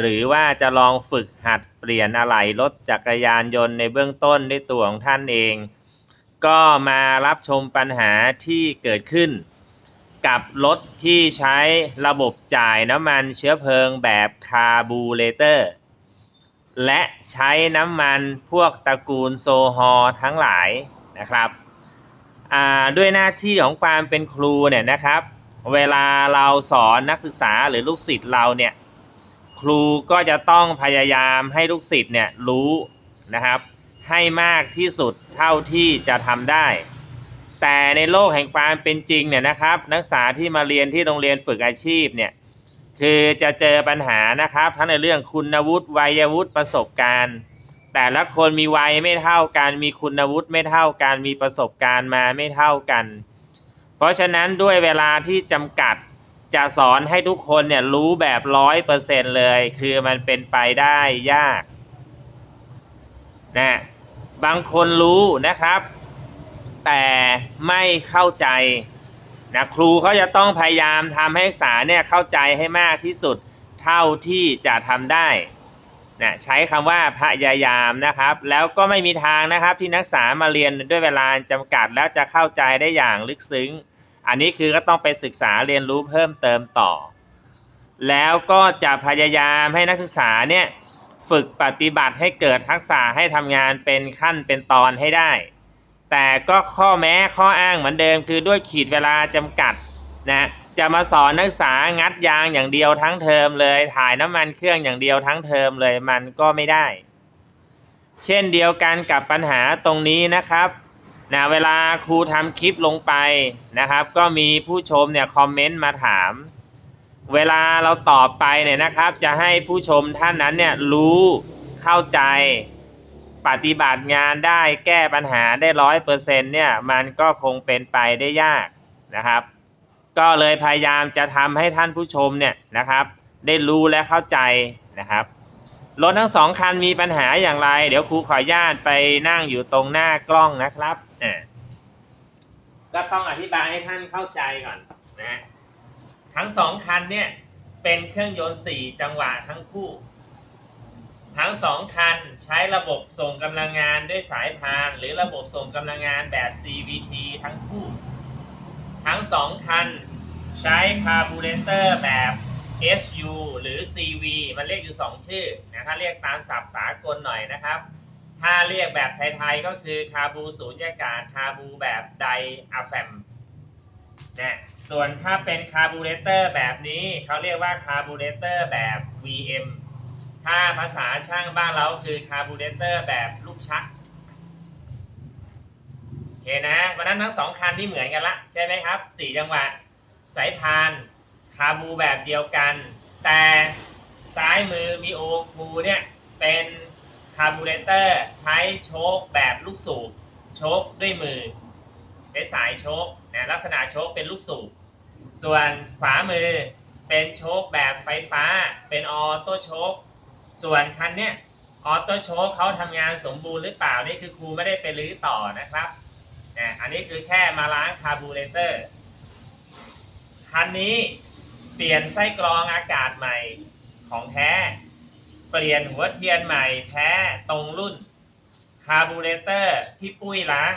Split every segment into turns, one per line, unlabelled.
หรือว่าจะลองฝึกหัดเปลี่ยนอะไหล่รถจักรยานยนต์ในเบื้องต้นด้วยตัวของท่านเอง ก็มารับชมปัญหาที่เกิดขึ้น กับรถที่ใช้ระบบจ่ายน้ำมันเชื้อเพลิงแบบคาร์บูเรเตอร์ และใช้น้ำมันพวกตระกูลโซฮอล์ทั้งหลายนะครับด้วยหน้าที่ของความเป็นครูเนี่ยนะครับ เวลาเราสอนนักศึกษาหรือลูกศิษย์เราเนี่ย ครูก็จะต้องพยายามให้ลูกศิษย์เนี่ยรู้นะครับ ให้มากที่สุดเท่าที่จะทำได้ แต่ในโลกแห่งความเป็นจริงเนี่ยนะครับ นักศึกษาที่มาเรียนที่โรงเรียนฝึกอาชีพเนี่ยคือจะเจอปัญหานะครับ ทั้งในเรื่องคุณวุฒิวัยวุฒิประสบการณ์ แต่ละคนมีวัยไม่เท่ากัน มีคุณวุฒิไม่เท่ากัน มีประสบการณ์มาไม่เท่ากัน เพราะฉะนั้นด้วยเวลาที่จำกัด จะสอนให้ทุกคนเนี่ยรู้แบบร้อยเปอร์เซ็นเลย คือมันเป็นไปได้ยากนะบางคนรู้นะครับ แต่ไม่เข้าใจนะครูเขาจะต้องพยายามทำให้นักศึกษาเนี่ยเข้าใจให้มากที่สุดเท่าที่จะทำได้นะใช้คำว่าพยายามนะครับ แล้วก็ไม่มีทางนะครับที่นักศึกษามาเรียนด้วยเวลาจำกัดแล้วจะเข้าใจได้อย่างลึกซึ้ง อันนี้คือก็ต้องไปศึกษาเรียนรู้เพิ่มเติมต่อ แล้วก็จะพยายามให้นักศึกษาเนี่ยฝึกปฏิบัติให้เกิดทักษะให้ทำงานเป็นขั้นเป็นตอนให้ได้ แต่ก็ข้อแม้ข้ออ้างเหมือนเดิม คือด้วยขีดเวลาจำกัดนะจะมาสอนนักศึกษางัดยางอย่างเดียวทั้งเทอมเลย ถ่ายน้ำมันเครื่องอย่างเดียวทั้งเทอมเลยมันก็ไม่ได้ เช่นเดียวกันกับปัญหาตรงนี้นะครับ นะเวลาครูทำคลิปลงไปนะครับ ก็มีผู้ชมเนี่ยคอมเมนต์มาถาม เวลาเราตอบไปเนี่ยนะครับ จะให้ผู้ชมท่านนั้นเนี่ยรู้เข้าใจปฏิบัติงานได้แก้ปัญหาได้ร้อยเปอร์เซ็นต์เนี่ยมันก็คงเป็นไปได้ยากนะครับ ก็เลยพยายามจะทำให้ท่านผู้ชมเนี่ยนะครับ ได้รู้และเข้าใจนะครับ รถทั้งสองคันมีปัญหาอย่างไร เดี๋ยวครูขออนุญาตไปนั่งอยู่ตรงหน้ากล้องนะครับอ่าก็ต้องอธิบายให้ท่านเข้าใจก่อนนะทั้งสองคันเนี่ยเป็นเครื่องยนต์สี่จังหวะทั้งคู่ ทั้งสองคันใช้ระบบส่งกำลังงานด้วยสายพาน หรือระบบส่งกำลังงานแบบ CVT ทั้งคู่ ทั้งสองคันใช้คาร์บูเรเตอร์แบบ SU หรือ CV มันเรียกอยู่ 2 ชื่อนะถ้าเรียกตามศัพท์สากลหน่อยนะครับ ถ้าเรียกแบบไทยๆก็คือคาบูสูญญากาศคาบูแบบไดอะแฟมนะส่วนถ้าเป็นคาร์บูเรเตอร์แบบนี้เขาเรียกว่าคาร์บูเรเตอร์แบบ VM ถ้าภาษาช่างบ้านเราคือคาร์บูเรเตอร์แบบลูกชักโอเคนะวันนั้นทั้งสองคันที่เหมือนกันละใช่ไหมครับสีจังหวะสายพาน คาบูแบบเดียวกัน แต่ซ้ายมือมีโอคูเนี่ยเป็นคาร์บูเรเตอร์ใช้โชคแบบลูกสูบโชคด้วยมือใช้สายโชคนะลักษณะโชคเป็นลูกสูบส่วนขวามือเป็นโชคแบบไฟฟ้าเป็นออโต้โชคส่วนคันเนี้ยออโต้โชคเขาทำงานสมบูรณ์หรือเปล่านี่คือครูไม่ได้ไปรื้อต่อนะครับนะอันนี้คือแค่มาล้างคาร์บูเรเตอร์คันนี้ เปลี่ยนไส้กรองอากาศใหม่ของแท้ เปลี่ยนหัวเทียนใหม่แท้ตรงรุ่น คาร์บูเรเตอร์พี่ปุ้ยล้าง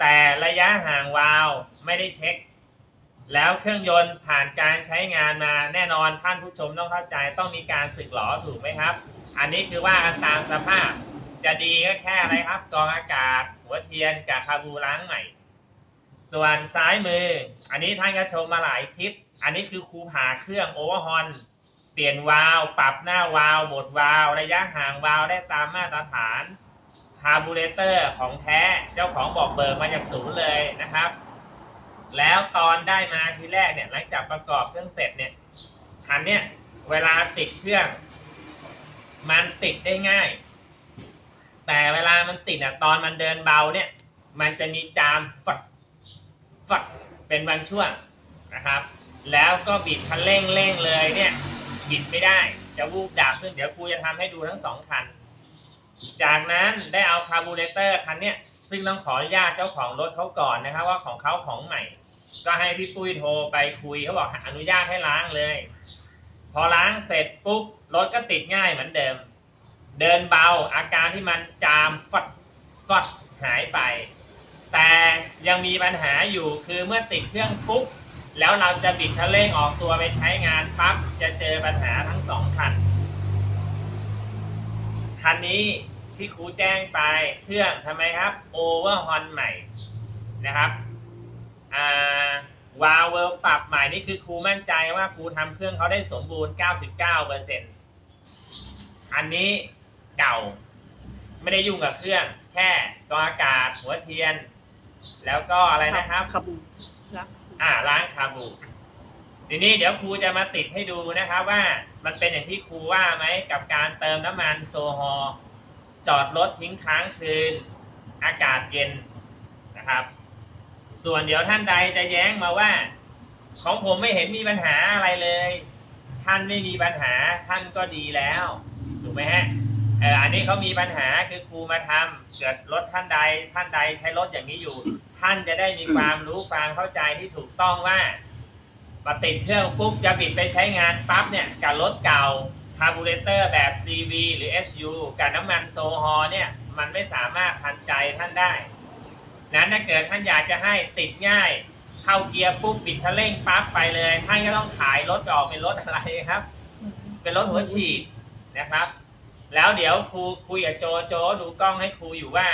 แต่ระยะห่างวาล์วไม่ได้เช็ค แล้วเครื่องยนต์ผ่านการใช้งานมาแน่นอนท่านผู้ชมต้องเข้าใจต้องมีการสึกหรอถูกไหมครับ อันนี้คือว่ากันตามสภาพ จะดีก็แค่อะไรครับกรองอากาศ หัวเทียนกับคาบูล้างใหม่ ส่วนซ้ายมือ อันนี้ท่านก็ชมมาหลายคลิป อันนี้คือครูผาเครื่องโอเวอร์ฮอนเปลี่ยนวาล์วปรับหน้าวาล์วหมดวาล์วระยะห่างวาล์วได้ตามมาตรฐานคาร์บูเรเตอร์ของแท้เจ้าของบอกเบิกมาจากศูนย์เลยนะครับ แล้วตอนได้มาทีแรกเนี่ยหลังจากประกอบเครื่องเสร็จเนี่ยคันเนี่ยเวลาติดเครื่อง มันติดได้ง่าย แต่เวลามันติดอะตอนมันเดินเบาเนี่ย มันจะมีจามฝัด ฝัดเป็นบางช่วงนะครับ แล้วก็บิดคันเร่งเร่งเลยเนี่ย บิดไม่ได้จะวูบดับซึ่งเดี๋ยวครูจะทำให้ดูทั้งสองคัน จากนั้นได้เอาคาร์บูเรเตอร์คันเนี้ยซึ่งต้องขออนุญาตเจ้าของรถเขาก่อนนะครับ ว่าของเขาของใหม่ ก็ให้พี่ปุ้ยโทรไปคุยเขาบอกอนุญาตให้ล้างเลย พอล้างเสร็จปุ๊บรถก็ติดง่ายเหมือนเดิม เดินเบาอาการที่มันจามฟัดฟัดหายไป แต่ยังมีปัญหาอยู่คือเมื่อติดเครื่องปุ๊บแล้วเราจะบิดคันเร่งออกตัวไปใช้งานปั๊บจะเจอปัญหาทั้งสองคัน คันนี้ที่ครูแจ้งไปเครื่องทำไมครับโอเวอร์ฮอนใหม่นะครับอ่าวาล์วเวลปรับใหม่นี่คือครูมั่นใจว่าครูทำเครื่องเขาได้สมบูรณ์ 99%อันนี้เก่าไม่ได้ยุ่งกับเครื่อง แค่กรองอากาศหัวเทียน แล้วก็อะไรนะครับ
คาบูรัก
อ่าล้างคาบู ทีนี้เดี๋ยวครูจะมาติดให้ดูนะครับ ว่ามันเป็นอย่างที่ครูว่าไหมกับการเติมน้ำมันโซฮอล์จอดรถทิ้งค้างคืน อากาศเย็นนะครับ ส่วนเดี๋ยวท่านใดจะแย้งมาว่า ของผมไม่เห็นมีปัญหาอะไรเลย ท่านไม่มีปัญหาท่านก็ดีแล้วถูกไหมฮะ เอออันนี้เขามีปัญหาคือครูมาทำเกิดรถท่านใดท่านใดใช้รถอย่างนี้อยู่ ท่านจะได้มีความรู้ความเข้าใจที่ถูกต้องว่ามาติดเครื่องปุ๊บจะบิดไปใช้งานปั๊บเนี่ยกับรถเก่าคาร์บูเรเตอร์แบบ CV หรือ SU กับน้ำมันโซฮอลเนี่ยมันไม่สามารถทันใจท่านได้ นั้นถ้าเกิดท่านอยากจะให้ติดง่าย เข้าเกียร์ปุ๊บบิดคันเร่งปั๊บไปเลย ท่านก็ต้องขายรถออกเป็นรถอะไรครับ เป็นรถหัวฉีดนะครับ แล้วเดี๋ยวครูคุยกับโจโจดูกล้องให้ครูอยู่ว่า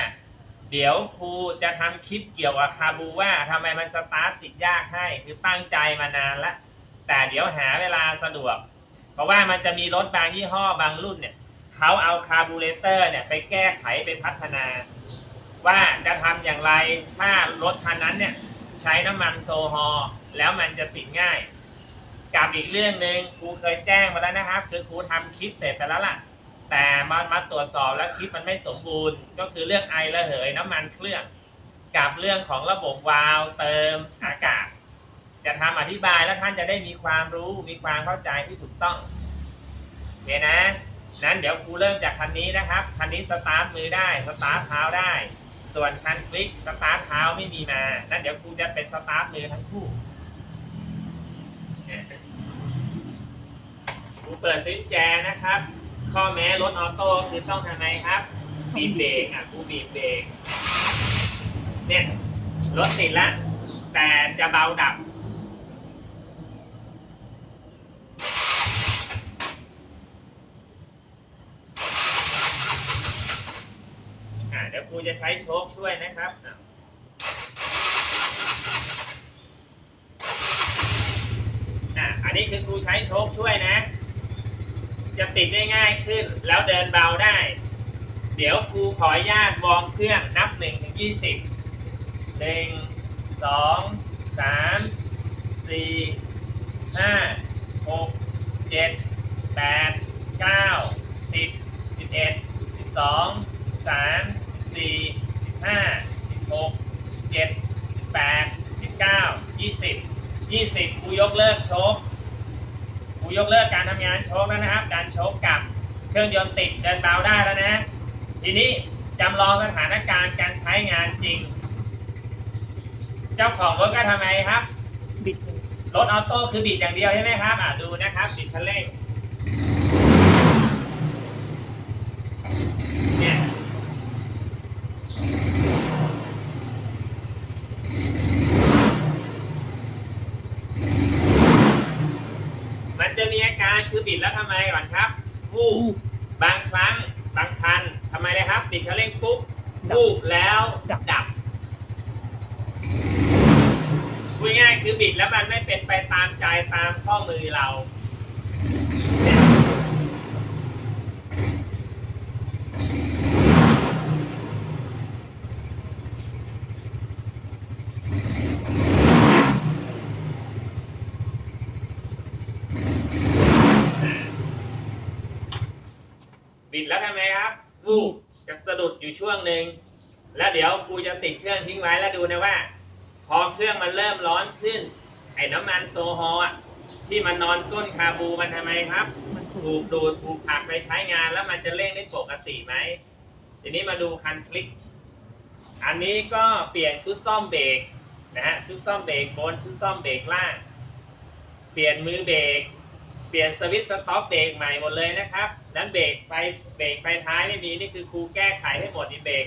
เดี๋ยวครูจะทำคลิปเกี่ยวกับคาบูว่าทำไมมันสตาร์ทติดยากให้คือตั้งใจมานานล้วแต่เดี๋ยวหาเวลาสะดวก เพราะว่ามันจะมีรถบางยี่ห้อบางรุ่นเนี่ยเขาเอาคาร์บูเรเตอร์เนี่ยไปแก้ไขไปพัฒนา ว่าจะทำอย่างไรถ้ารถคันนั้นเนี่ยใช้น้ำมันโซฮอล์แล้วมันจะติดง่ายกับอีกเรื่องหนึ่งครูเคยแจ้งมาแล้วนะครับ คือครูทำคลิปเสร็จไปแล้วล่ะ แต่มามาตรวจสอบแล้วคลิปมันไม่สมบูรณ์ ก็คือเรื่องไอระเหยน้ำมันเครื่อง กับเรื่องของระบบวาล์วเติมอากาศ จะทำอธิบายแล้วท่านจะได้มีความรู้มีความเข้าใจที่ถูกต้องโอเคนะนั้นเดี๋ยวครูเริ่มจากคันนี้นะครับคันนี้สตาร์ทมือได้สตาร์ทเท้าได้ ส่วนคันคลิกสตาร์ทเท้าไม่มีมา นั่นเดี๋ยวครูจะเป็นสตาร์ทมือทั้งคู่ครูเปิดซิ้นแจนะครับ ข้อแม้รถออโต้คือต้องทำไงครับบีบเบรกอะครูบีบเบรกเนี่ยรถติดละแต่จะเบาดับอ่าเดี๋ยวครูจะใช้โชคช่วยนะครับอะอะอันนี้คือครูใช้โชคช่วยนะ จะติดได้ง่ายขึ้น แล้วเดินเบาได้ เดี๋ยวครูขออนุญาตวอร์มเครื่องนับหนึ่งถึงยี่สิบหนึ่งสองสามสี่ห้าหกเจ็ดแปดเก้าสิบสิบเอ็ดสิบสองสามสี่สิบห้าสิบหกเจ็ดสิบแปดสิบเก้ายี่สิบยี่สิบครูยกเลิกโชค กูยกเลิกการทำงานโชกแล้วนะครับ การโชกกับเครื่องยนต์ติดเดินเบาได้แล้วนะ ทีนี้จำลองสถานการณ์การใช้งานจริง เจ้าของรถก็ทำไมครับ
บิด
รถออโต้คือบิดอย่างเดียวใช่ไหมครับอ่าดูนะครับ บิดคันเร่ง เนี่ย มันจะมีอาการ คือบิดแล้วทำไมก่อนครับวูบบางครั้งบางคันทำไมเลยครับ บิดคันเร่งปุ๊บวูบแล้วดับพูดง่ายๆคือบิดแล้วมันไม่เป็นไปตามใจตามข้อมือเราเนี่ย บิดแล้วทำไมครับวูบกจะสะดุดอยู่ช่วงหนึ่งแล้วเดี๋ยวครูจะติดเครื่องทิ้งไว้แล้วดูนะว่า พอเครื่องมันเริ่มร้อนขึ้น ไอ้น้ำมันโซฮอล์อะที่มันนอนก้นคาบูมันทำไมครับ
มันถู
ถู
ก
กดูดถูกผลักไปใช้งานแล้วมันจะเร่งได้ปกติไหมทีนี้มาดูคันคลิก อันนี้ก็เปลี่ยนชุดซ่อมเบรกนะฮะชุดซ่อมเบรกบนชุดซ่อมเบรกล่าง เปลี่ยนมือเบรก เปลี่ยนสวิตช์สต็อปเบรกใหม่หมดเลยนะครับ นั้นเบรกไฟเบรกไฟท้ายไม่มีนี่คือครูแก้ไขให้หมดนี่เบรก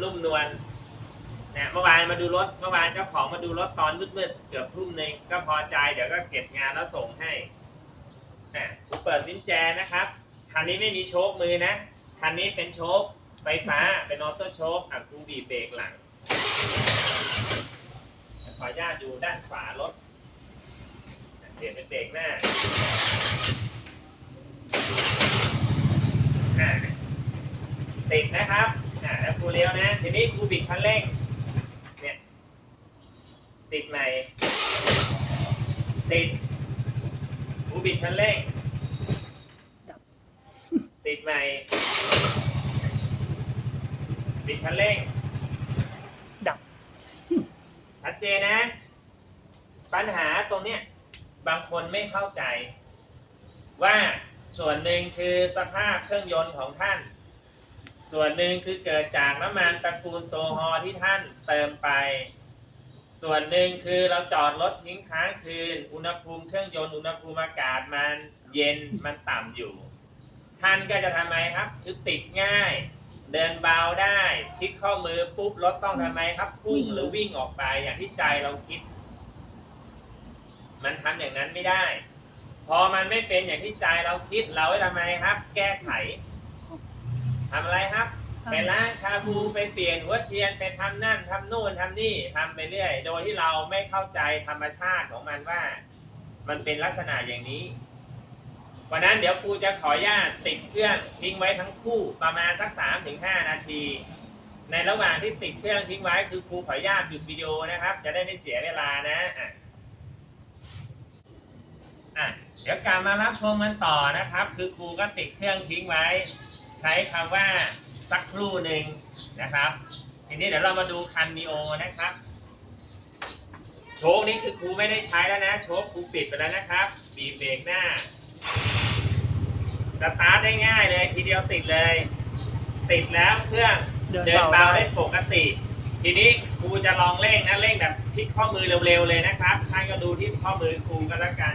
นุ่มนวลนะเมื่อวานมาดูรถเมื่อวานเจ้าของมาดูรถตอนมืดๆเกือบทุ่มหนึ่งก็พอใจเดี๋ยวก็เก็บงานแล้วส่งให้อะผมเปิดซินแจนะครับคันนี้ไม่มีโชคมือนะคันนี้เป็นโชคไฟฟ้าเป็นออโต้โชคอะครูบีเบรกหลังขออนุญาตดูด้านขวารถ เปลี่ยนเป็นเบรกหน้าอะติดนะครับอะแล้วครูเลี้ยวนะ ทีนี้ครูบิดคันเร่ง เนี่ย ติดใหม่ ติดหูบิดคันเร่ง ติดใหม่ บิดคันเร่ง
ดับ
ชัดเจนนะ ปัญหาตรงเนี้ย บางคนไม่เข้าใจ ว่าส่วนหนึ่งคือสภาพเครื่องยนต์ของท่าน ส่วนหนึ่งคือเกิดจากน้ำมันตระกูลโซฮอล์ที่ท่านเติมไป ส่วนหนึ่งคือเราจอดรถทิ้งค้างคืน อุณหภูมิเครื่องยนต์อุณหภูมิอากาศมันเย็นมันต่ำอยู่ ท่านก็จะทำไมครับคือติดง่าย เดินเบาได้คลิกข้อมือปุ๊บรถต้องทำไมครับพุ่งหรือวิ่งออกไปอย่างที่ใจเราคิด มันทำอย่างนั้นไม่ได้ พอมันไม่เป็นอย่างที่ใจเราคิดเราจะทำไมครับ แก้ไขทำอะไรครับไปล้างคาบูไปเปลี่ยนหัวเทียนไปทำนั่นทำนู่นทำนี่ทำไปเรื่อย โดยที่เราไม่เข้าใจธรรมชาติของมันว่า มันเป็นลักษณะอย่างนี้วันนั้นเดี๋ยวครูจะขออนุญาตติดเครื่องทิ้งไว้ทั้งคู่ประมาณสักสามถึงห้านาที ในระหว่างที่ติดเครื่องทิ้งไว้คือครูขออนุญาตหยุดวิดีโอนะครับ จะได้ไม่เสียเวลานะอะอะ เดี๋ยวกลับมารับชมกันต่อนะครับ คือครูก็ติดเครื่องทิ้งไว้ ใช้คำว่าสักครู่หนึ่งนะครับ ทีนี้เดี๋ยวเรามาดูคันนีโอนะครับ โชคนี้คือครูไม่ได้ใช้แล้วนะ โชคครูปิดไปแล้วนะครับ บีบเบรกหน้าสตาร์ทได้ง่ายเลย ทีเดียวติดเลย ติดแล้วเครื่อง
เดิน
เบา
ได้
ปกติ ทีนี้ครูจะลองเร่งนะเร่งแบบพลิกข้อมือเร็วๆเลยนะครับท่านก็ดูที่ข้อมือครูก็แล้วกัน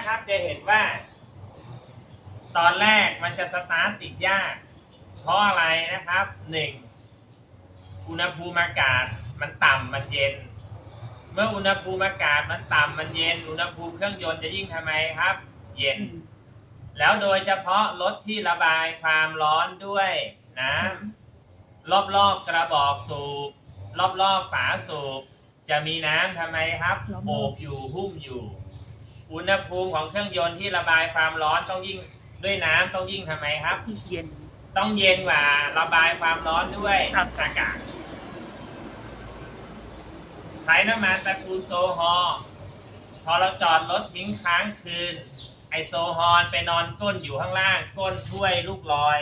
นั้นนะครับ จะเห็นว่า ตอนแรกมันจะสตาร์ทติดยาก เพราะอะไรนะครับหนึ่งอุณหภูมิอากาศมันต่ำมันเย็น เมื่ออุณหภูมิอากาศมันต่ำมันเย็น อุณหภูมิเครื่องยนต์จะยิ่งทำไมครับ เย็น แล้วโดยเฉพาะรถที่ระบายความร้อนด้วยน้ำรอบๆกระบอกสูบรอบๆฝาสูบจะมีน้ำทำไมครับโอบอยู่หุ้มอยู่ อุณหภูมิของเครื่องยนต์ที่ระบายความร้อนต้องยิ่งด้วยน้ำต้องยิ่งทำไมครับ
เย็น
ต้องเย็นกว่าระบายความร้อนด้วยอากาศใช้น้ำมันตระกูลโซฮอล์พอเราจอดรถทิ้งค้างคืน ไอโซฮอลไปนอนก้นอยู่ข้างล่าง ก้นถ้วยลูกลอย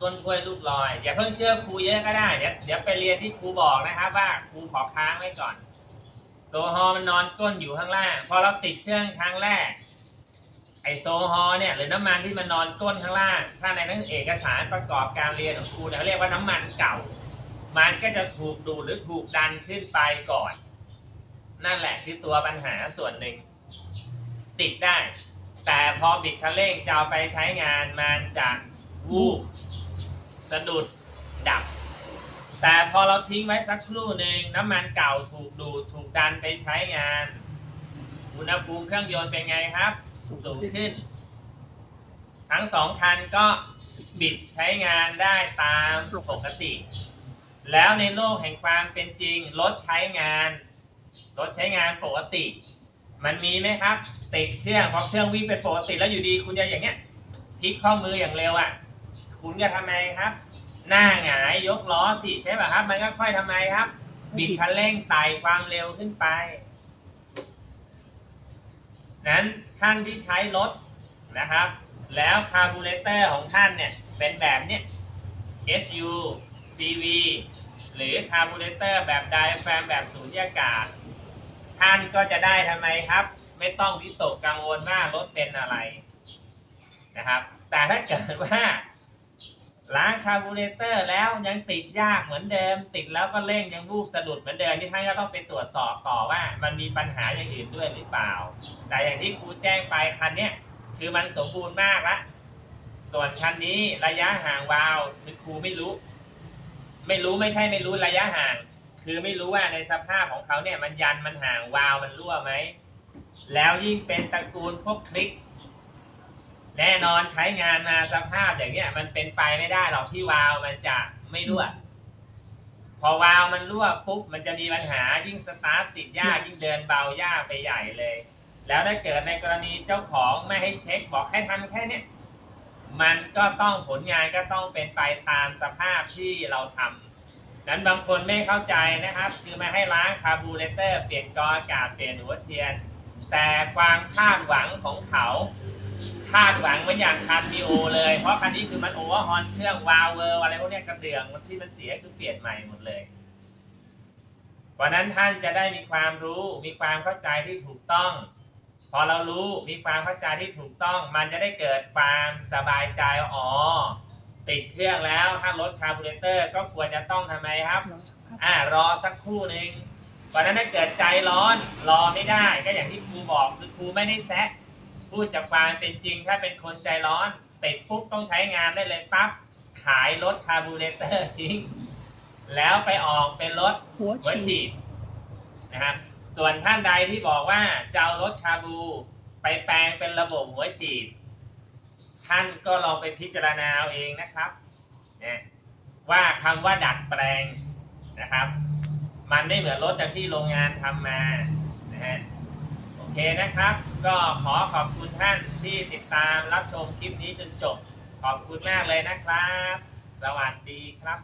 ก้นถ้วยลูกลอย อย่าเพิ่งเชื่อครูเยอะก็ได้ เดี๋ยวเดี๋ยวไปเรียนที่ครูบอกนะครับว่าครูขอค้างไว้ก่อน โซฮอมันนอนก้นอยู่ข้างล่าง พอเราติดเครื่องครั้งแรก ไอโซฮอเนี่ย หรือน้ำมันที่มันนอนก้นข้างล่าง ถ้าในหนังเอกสารประกอบการเรียนของครูเนี่ยเขาเรียกว่าน้ำมันเก่า มันก็จะถูกดูดหรือถูกดันขึ้นไปก่อน นั่นแหละคือตัวปัญหาส่วนหนึ่ง ติดได้ แต่พอบิดคันเร่งจะเอาไปใช้งานมันจะวูบสะดุดดับ แต่พอเราทิ้งไว้สักครู่หนึ่งน้ำมันเก่าถูกดูดถูกดันไปใช้งาน อุณหภูมิเครื่องยนต์เป็นไงครับ สูงขึ้น ทั้งสองคันก็บิดใช้งานได้ตามปกติ แล้วในโลกแห่งความเป็นจริงรถใช้งานรถใช้งานปกติ มันมีไหมครับ ติดเครื่องพอเครื่องวิ่งเป็นปกติแล้วอยู่ดี คุณจะอย่างเงี้ยพลิกข้อมืออย่างเร็วอะ คุณจะทำไมครับ หน้าหงายยกล้อสิใช่ป่ะครับ มันก็ค่อยทำไมครับ บิดคันเร่งไต่ความเร็วขึ้นไป นั้นท่านที่ใช้รถนะครับ แล้วคาร์บูเรเตอร์ของท่านเนี่ย เป็นแบบเนี้ย SU CV หรือคาร์บูเรเตอร์แบบไดอะแฟมแบบสูญญากาศ ท่านก็จะได้ทำไมครับ ไม่ต้องวิตกกังวลว่ารถเป็นอะไรนะครับ แต่ถ้าเกิดว่า ล้างคาร์บูเรเตอร์แล้วยังติดยากเหมือนเดิม ติดแล้วก็เร่งยังวูบสะดุดเหมือนเดิมที่ท่านก็ต้องไปตรวจสอบต่อว่า มันมีปัญหาอย่างอื่นด้วยหรือเปล่า แต่อย่างที่ครูแจ้งไปคันเนี้ยคือมันสมบูรณ์มากละส่วนคันนี้ระยะห่างวาล์วคือครูไม่รู้ ไม่รู้ไม่ใช่ไม่รู้ระยะห่าง คือไม่รู้ว่าในสภาพของเขาเนี่ยมันยันมันห่างวาล์วมันรั่วไหมแล้วยิ่งเป็นตระกูลพวกคลิก แน่นอนใช้งานมาสภาพอย่างเนี้ย มันเป็นไปไม่ได้หรอกที่วาล์วมันจะไม่รั่ว พอวาล์วมันรั่วปุ๊บมันจะมีปัญหายิ่งสตาร์ทติดยากยิ่งเดินเบายากไปใหญ่เลย แล้วถ้าเกิดในกรณีเจ้าของไม่ให้เช็คบอกให้ทำแค่เนี้ยมันก็ต้องผลงานก็ต้องเป็นไปตามสภาพที่เราทำนั้นบางคนไม่เข้าใจนะครับ คือมาให้ล้างคาร์บูเรเตอร์เปลี่ยนกออากาศเปลี่ยนหัวเทียน แต่ความคาดหวังของเขา คาดหวังไว้อย่างคันมีโอเลย เพราะคันนี้คือมันโอเวอร์ฮอนเครื่องวาล์วเวอร์อะไรพวกเนี้ยกระเดื่องมันที่มันเสียคือเปลี่ยนใหม่หมดเลยเพราะฉะนั้นท่านจะได้มีความรู้มีความเข้าใจที่ถูกต้อง พอเรารู้มีความเข้าใจที่ถูกต้อง มันจะได้เกิดความสบายใจว่าอ๋อติดเครื่องแล้วถ้าลดคาร์บูเรเตอร์ก็ควรจะต้องทำไมครับ
รอสักพัก
อ่ารอสักครู่หนึ่งเพราะฉะนั้นถ้าเกิดใจร้อนรอไม่ได้ ก็อย่างที่ครูบอกคือครูไม่ได้แซะ พูดจากความเป็นจริงถ้าเป็นคนใจร้อนติดปุ๊บต้องใช้งานได้เลยปั๊บขายรถคาร์บูเรเตอร์ทิ้งแล้วไปออกเป็นรถ
หัวฉีด
นะครับส่วนท่านใดที่บอกว่าจะเอารถชาบู ไปแปลงเป็นระบบหัวฉีด ท่านก็ลองไปพิจารณาเอาเองนะครับเนะว่าคำว่าดัดแปลงนะครับ มันไม่เหมือนรถจากที่โรงงานทำมานะฮะ เคนะครับ ก็ขอขอบคุณท่านที่ติดตามรับชมคลิปนี้จนจบ ขอบคุณมากเลยนะครับ สวัสดีครับ